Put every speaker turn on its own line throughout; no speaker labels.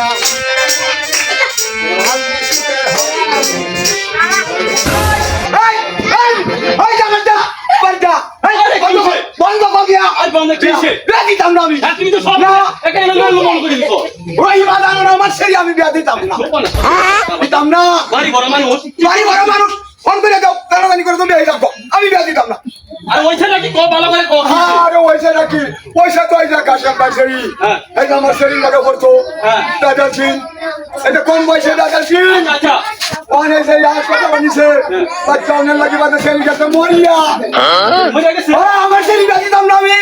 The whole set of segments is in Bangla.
আমি। বিয়া দিতাম না। দিতাম না।
বাড়ি বড় মানুষ।
বাড়ি ঘরের মানুষ। ফোন করে দাও, টানাটানি করে তুমি এই রাখো। আমি বিয়া দিতাম না।
আর ওইটা নাকি কো ভালো
নাকি, ওইসে তো যে কাশেম ভাই ছেড়ি।
হ্যাঁ।
যে আমার ছেড়ি লাগে পড়তো।
হ্যাঁ।
দাদার সিং। যে কোন বয়সে দাদার সিং?
আচ্ছা
অনেক সেই হাসপাতাল বানিয়েছে। বাচ্চা অনেক লাগি বাদে ছেড়ি গেছে মরিয়া।
মরে গেছে
আরে আমার ছেড়ি বিয়া দিতাম না আমি।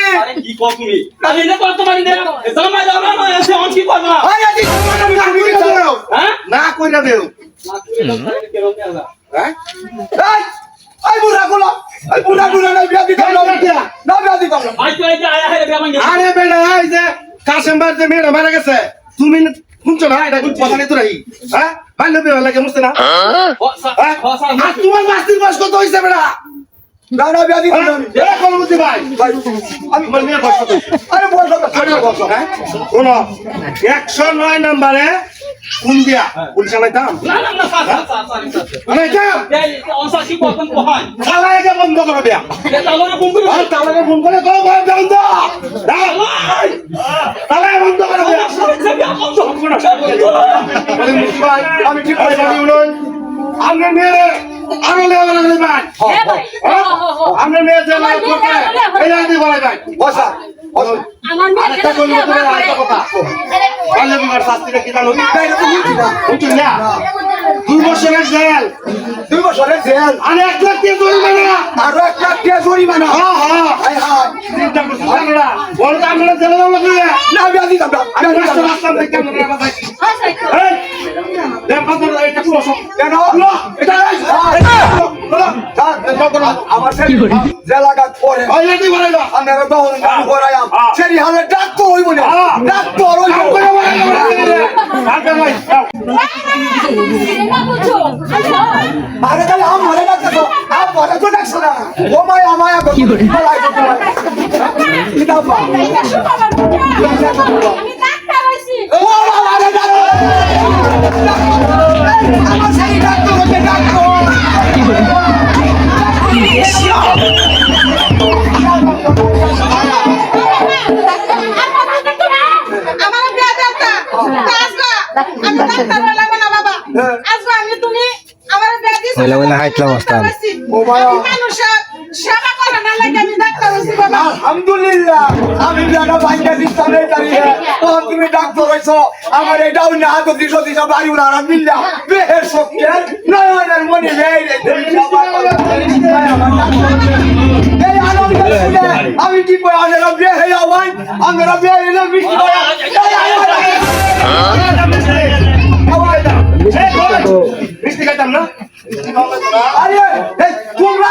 কি কো তুমি আমি এনে করতে পারি না জামাই জামাই না এসে অন কি করবা
আরে আমি বিয়া দিতাম।
হ্যাঁ
না কইরা দেও
হ্যাঁ? এই বুড়া গুলো, এই বুড়া গুলো না বিয়া দিতাম না। না বিয়া দিতাম না।
আজ তো এই যে আয়া হায় রে আমার
আরে বেটা এই যে কাশেম ভাই যে মেয়েটা মারা গেছে তুমি শুনছো না এটা কথা নেই তোরাই হ্যাঁ ভাই নবী লাগে মুছতে না হ্যাঁ? আর তোমার মাস্তির বয়স কত হইছে বেটা
না, না, বিয়া দিতাম না আমি।
এ কলমতি ভাই
ভাই, আমি
তোমার মেয়ের বয়স কত?
আরে বয়স বছর।
হ্যাঁ শোনো একশো নয় নাম্বারে ফোন দিয়া পুলিশ আনাইতাম আনাইতাম
এই অনসা কি করতেন কো
খালাইকে বন্ধ করে দেয়া
কোন
তালাকে ফোন করে কো ভয় বন্ধ তালাই বন্ধ করে দেয়া ভাই আমি ঠিক করে জানি উনুন আমরা মেয়ে আরও লেওয়া লাগলে ভাই।
ভাই।
আমরা মেয়ে যে
আমার
করতে এই আদি বলে ভাই
বসা,
আরেকটা কইলো তোর আরেকটা কথা বাল্য বিবাহ শাস্তিটা কি জানো?
না, এটা তো বুঝছি না।
বুঝছেন না। দুই বছরের জেল।
দুই বছরের জেল,
আর এক লাখ দিয়ে জরিমানা।
আরও এক লাখ টাকা জরিমানা।
হ্যাঁ হ্যাঁ।
হায় হায়।
চিন্তা করছি আমরা বলতে আমরা জেলে যাব না
না, বিয়া দিতাম না,
আমি রাস্তা রাস্তা দেখতে আমরা কথা কি এই দেখ পাথর এটা পুরো
কেন?
এটা
আমার আপনারা
হ্যাঁ।
সেই হালে ডাক্তার হইব না
হ্যাঁ।
ডাক্তার হইব
কাম করে বলে দাও কালকে ভাই যাও
সিনেমা বুঝছ আচ্ছা
আরে তাহলে আম মরে ডাক্তার তো। আম মরে তো ডাক্তার না। ও মায় আমায় কি করে? কিতাব
আমি ডাক্তার হইছি
ও বাবা রে আমার ছেলে ডাক্তার হচ্ছে ডাক্তার
আমার বিয়া আসবা। আমি ডাক্তার হলাম। আসবা আমি তুমি আমার বিয়া দিছো
হইলা হইলা হাইটলাম
ও বাবা।
মানুষের সেবা করে না লাগে আমি ডাক্তার হইছি বাবা।
আলহামদুলিল্লাহ আমি জানা বাইকা দিতাম এই তারিখে ও তুমি ডাক্তার হইছো আমার এটাও না তো দিশো দিশো বাড়ি উড়া মিল্লা বেহের শক্তির নয়নের মনে নেই রে তুমি সবার কথা আমার ডাক্তার হইছে। এই আনন্দ আমি কি আমরা বিয়ে হয়ে যাবাই আমরা হয়ে
না
এই তোমরা